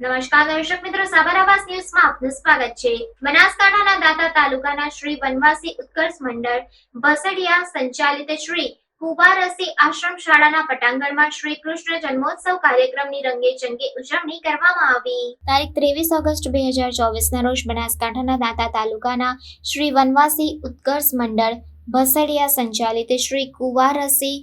નમસ્કાર દર્શક મિત્રો સાબરાવાસ ન્યૂઝમાં આપનું સ્વાગત છે. બનાસકાંઠાના દાતા તાલુકાના શ્રી વનવાસી ઉત્કર્ષ મંડળ બસડિયા સંચાલિત શ્રી કુબારસી આશ્રમ શાળાના પટાંગણમાં શ્રી કૃષ્ણ જન્મોત્સવ કાર્યક્રમની રંગે ચંગે ઉજવણી કરવામાં આવી. તારીખ ત્રેવીસ ઓગસ્ટ બે હજાર ચોવીસના રોજ બનાસકાંઠાના દાતા તાલુકાના શ્રી વનવાસી ઉત્કર્ષ મંડળ ભસડિયા સંચાલિત શ્રી કુવારસી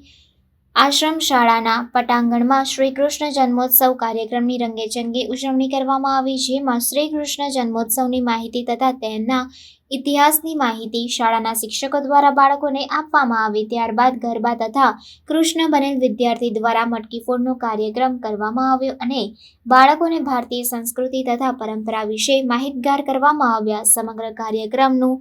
આશ્રમ શાળાના પટાંગણમાં શ્રી કૃષ્ણ જન્મોત્સવ કાર્યક્રમની રંગેચંગી ઉજવણી કરવામાં આવી, જેમાં શ્રી કૃષ્ણ જન્મોત્સવની માહિતી તથા તેમના ઇતિહાસની માહિતી શાળાના શિક્ષકો દ્વારા બાળકોને આપવામાં આવી, ત્યારબાદ ગરબા તથા કૃષ્ણ બનેલ વિદ્યાર્થી દ્વારા મટકી ફોડનો કાર્યક્રમ કરવામાં આવ્યો અને બાળકોને ભારતીય સંસ્કૃતિ તથા પરંપરા વિશે માહિતગાર કરવામાં આવ્યા. સમગ્ર કાર્યક્રમનું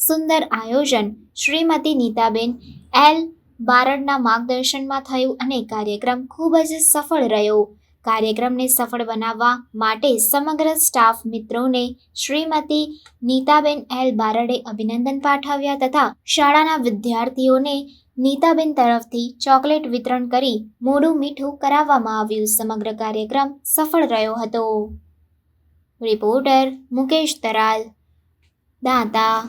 સુંદર આયોજન શ્રીમતી નીતાબેન એલ. બારડના માર્ગદર્શનમાં થયું અને કાર્યક્રમ ખૂબ જ સફળ રહ્યો. કાર્યક્રમને સફળ બનાવવા માટે સમગ્ર સ્ટાફ મિત્રોને શ્રીમતી નીતાબેન એલ બારડે અભિનંદન પાઠવ્યા તથા શાળાના વિદ્યાર્થીઓને નીતાબેન તરફથી ચોકલેટ વિતરણ કરી મોડું મીઠું કરાવવામાં આવ્યું. સમગ્ર કાર્યક્રમ સફળ રહ્યો હતો. રિપોર્ટર મુકેશ તરાલ. દાંતા